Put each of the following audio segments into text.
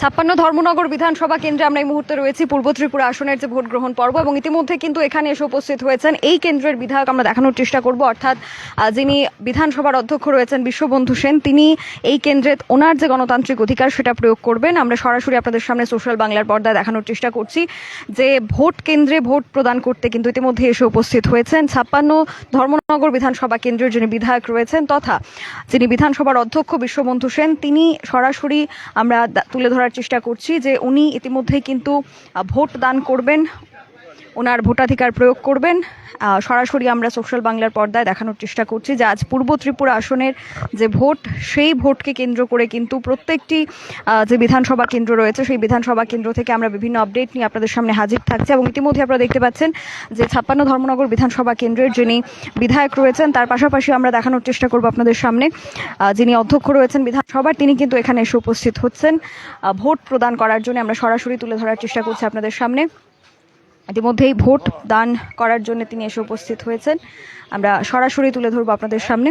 ছাপ্পান্ন ধর্মনগর বিধানসভা কেন্দ্রে আমরা এই মুহূর্তে রয়েছি। পূর্ব ত্রিপুরা আসনের যে ভোট গ্রহণ পর্ব এবং ইতিমধ্যে কিন্তু এখানে এসে উপস্থিত হয়েছেন এই কেন্দ্রের বিধায়ক আমরা দেখানোর চেষ্টা করব। অর্থাৎ যিনি বিধানসভার অধ্যক্ষ রয়েছেন বিশ্ববন্ধু সেন, তিনি এই কেন্দ্রে ওনার যে গণতান্ত্রিক অধিকার সেটা প্রয়োগ করবেন। আমরা সরাসরি আপনাদের সামনে সোশ্যাল বাংলার পর্দায় দেখানোর চেষ্টা করছি যে ভোট কেন্দ্রে ভোট প্রদান করতে কিন্তু ইতিমধ্যে এসে উপস্থিত হয়েছেন। ছাপ্পান্ন ধর্মনগর বিধানসভা কেন্দ্রের যিনি বিধায়ক রয়েছেন তথা যিনি বিধানসভার অধ্যক্ষ বিশ্ববন্ধু সেন, তিনি সরাসরি আমরা তুলে ধরার চেষ্টা করছি যে উনি ইতিমধ্যেই কিন্তু ভোট দান করবেন। ওনার ভোটাধিকার প্রয়োগ করবেন। সরাসরি আমরা সোশ্যাল বাংলার পর্দায় দেখানোর চেষ্টা করছি যে আজ পূর্ব ত্রিপুরা আসনের যে ভোট, সেই ভোটকে কেন্দ্র করে কিন্তু প্রত্যেকটি যে বিধানসভা কেন্দ্র রয়েছে, সেই বিধানসভা কেন্দ্র থেকে আমরা বিভিন্ন আপডেট নিয়ে আপনাদের সামনে হাজির থাকছি এবং ইতিমধ্যে আপনারা দেখতে পাচ্ছেন যে ছাপ্পান্ন ধর্মনগর বিধানসভা কেন্দ্রের যিনি বিধায়ক রয়েছেন, তার পাশাপাশি আমরা দেখানোর চেষ্টা করব আপনাদের সামনে। যিনি অধ্যক্ষ রয়েছেন বিধানসভার, তিনি কিন্তু এখানে এসে উপস্থিত হচ্ছেন। ভোট প্রদান করার জন্য আমরা সরাসরি তুলে ধরার চেষ্টা করছি আপনাদের সামনে। ইতিমধ্যেই ভোট দান করার জন্য তিনি এসে উপস্থিত হয়েছেন। আমরা সরাসরি তুলে ধরবো আপনাদের সামনে।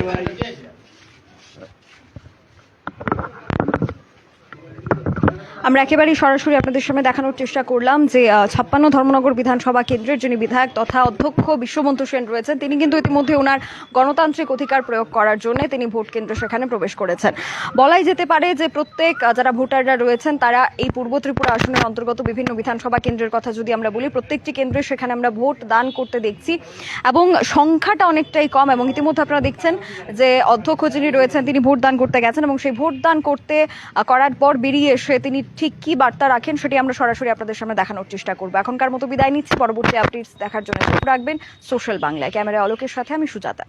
ভাই আমরা একেবারেই সরাসরি আপনাদের সামনে দেখানোর চেষ্টা করলাম যে ছাপ্পান্ন ধর্মনগর বিধানসভা কেন্দ্রের যিনি বিধায়ক তথা অধ্যক্ষ বিশ্ববন্ত সেন রয়েছেন, তিনি কিন্তু ইতিমধ্যে ওনার গণতান্ত্রিক অধিকার প্রয়োগ করার জন্য তিনি ভোট কেন্দ্র সেখানে প্রবেশ করেছেন। বলাই যেতে পারে যে, প্রত্যেক যারা ভোটাররা রয়েছেন, তারা এই পূর্ব ত্রিপুরা আসনের অন্তর্গত বিভিন্ন বিধানসভা কেন্দ্রের কথা যদি আমরা বলি, প্রত্যেকটি কেন্দ্রে সেখানে আমরা ভোট দান করতে দেখছি এবং সংখ্যাটা অনেকটাই কম এবং ইতিমধ্যে আপনারা দেখছেন যে, অধ্যক্ষ যিনি রয়েছেন, তিনি ভোট দান করতে গেছেন এবং সেই ভোট দান করতে করার পর বেরিয়ে এসে তিনি ঠিক কি বার্তা রাখেন সেটি আমরা সরাসরি আপনাদের সামনে দেখানোর চেষ্টা করব। এখনকার মতো বিদায় নিচ্ছি, পরবর্তী আপডেটস দেখার জন্য চোখ রাখবেন। সোশ্যাল বাংলায় ক্যামেরা অলোকের সাথে আমি সুজাতা।